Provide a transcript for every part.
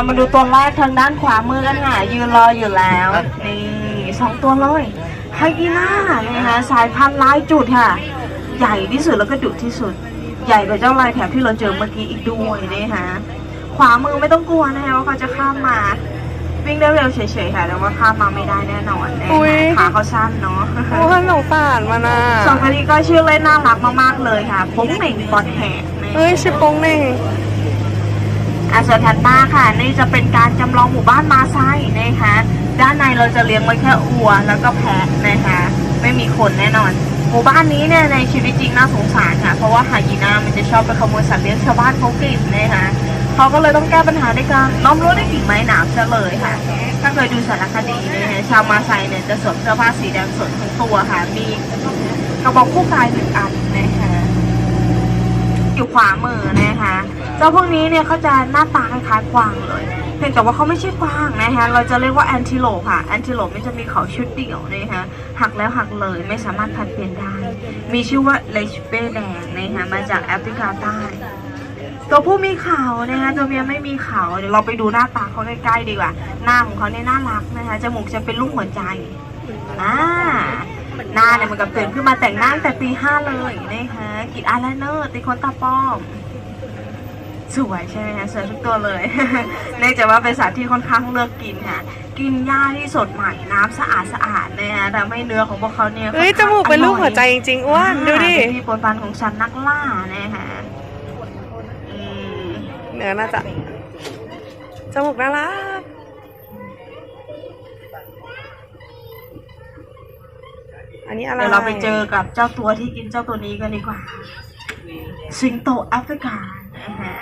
เรามาดูตัวแรกทางด้านขวามือกันค่ะยืนรออยู่แล้วนี่สองตัวเลยไฮยีน่านะคะสายพันธุ์ลายจุดค่ะ ใหญ่ที่สุดแล้วก็ดุที่สุด ใหญ่กว่าเจ้าลายแถบที่เราเจอเมื่อกี้อีกด้วยนะคะขวามือไม่ต้องกลัวนะคะว่าเขาจะข้ามมาวิ่งได้เร็วเฉยๆค่ะแต่ว่าข้ามมาไม่ได้แน่นอนนะอุ๊ยคะขาเขาสั้นเนาะโอ้ยสงสารมันอะสองคนนี้ก็ชื่อเล่นน่ารักมากๆเลยค่ะปุ้งเหน่งบอลแหกนะเฮ้ยชิปโปงเน่ง อะส่วนถัดมาค่ะ นี่จะเป็นการจำลองหมู่บ้านมาไซนะคะ ด้านในเราจะเลี้ยงไว้แค่อัวแล้วก็แพะนะคะ ไม่มีคนแน่นอน หมู่บ้านนี้เนี่ยในชีวิตจริงน่าสงสารค่ะ เพราะว่าไฮยีน่ามันจะชอบไปขโมยสัตว์เลี้ยงชาวบ้านเขากินนะคะเขาก็เลยต้องแก้ปัญหาด้วยการล้อมรั้วด้วยกิ่งไม้หนามซะเลยค่ะ ถ้าเคยดูสารคดีนะคะชาวมาไซเนี่ยจะสวมเสื้อผ้าสีแดงสดทั้งตัวค่ะ มีกระบอกคู่กายหนึ่งอันนะคะอยู่ขวามือนะ คะเจ้าพวกนี้เนี่ยเขาจะหน้าตาคล้ายๆกวางเลยเพียงแต่ว่าเขาไม่ใช่กวางนะคะเราจะเรียกว่าแอนติโลปค่ะแอนติโลปมันจะมีเขาชุดเดี่ยวนะคะหักแล้วหักเลยไม่สามารถพันเปลี่ยนได้ มีชื่อว่าเลชเป้แดงนะคะมาจากแอฟริกาใต้ตัวผู้มีเขานะคะ ตัวเมียไม่มีเขาเดี๋ยวเราไปดูหน้าตาเขาใกล้ๆดีกว่า หน้าของเขาเนี่ยน่ารักนะคะ จมูกจะเป็นลูกหัวใจอ่าหน้าเนี่ยมันกับตื่นขึ้นมาแต่งหน้าแต่ตีห้าเลยนะคะกรีดอายไลเนอร์ตีขนตาป้อม สวยใช่ไหมคะสวยทุกตัวเลย เนื่องจากว่าเป็นสัตว์ที่ค่อนข้างเลือกกินค่ะ กินหญ้าที่สดใหม่น้ำสะอาดสะอาดนะคะทำให้เนื้อของพวกเขาเนี่ยเฮ้ยจมูกเป็นรูปหัวใจจริงๆอ้วนดูดิอ่าเป็นที่โปรดปรานของฉันนักล่านะคะอืมเนื้อน่าจะจมูกน่ารักอันนี้อะไรเดี๋ยวเราไปเจอกับเจ้าตัวที่กินเจ้าตัวนี้กันดีกว่า สิงโตแอฟริกานะคะ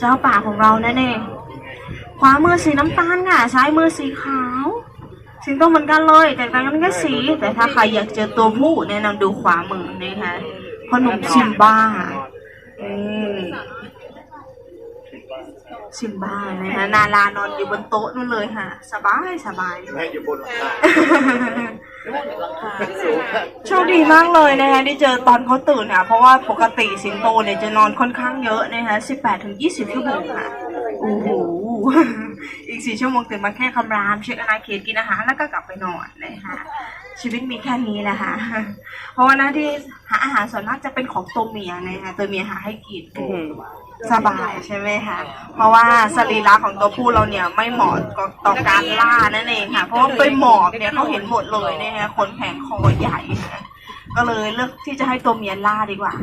เจ้าป่าของเรานั่นเองขวามือสีน้ำตาลค่ะซ้ายมือสีขาว สิงโตเหมือนกันเลยแต่ต่างกันแค่สี แต่ถ้าใครอยากเจอตัวผู้แนะนำดูขวามือนะคะพ่อหนุ่มซิมบ้าอืมซิมบ้านะคะนาลานอนอยู่บนโต๊ะนู่นเลยค่ะ สบายสบายแม่อยู่บนหลังคา สูงโชคดีมากเลยนะคะที่เจอตอนเขาตื่นค่ะเพราะว่าปกติสิงโตเนี่ยจะนอนค่อนข้างเยอะนะคะ18ถึง20ชั่วโมงค่ะโอ้โหอีก4ชั่วโมงตื่นมาแค่คำรามเช็คอาณาเขตกินอาหารแล้วก็กลับไปนอนนะคะ ชีวิตมีแค่นี้แหละค่ะเพราะว่าหน้าที่หาอาหารส่วนมากจะเป็นของตัวเมียนะคะตัวเมียหาให้กินอื้อหือสบายใช่ไหมคะ เพราะว่าสรีระของตัวผู้เราเนี่ยไม่เหมาะกับต่อการล่านั่นเองค่ะ เพราะว่าไปหมอบเนี่ยเขาเห็นหมดเลยนะคะขนแผงคอใหญ่นะก็เลยเลือกที่จะให้ตัวเมียล่าดีกว่า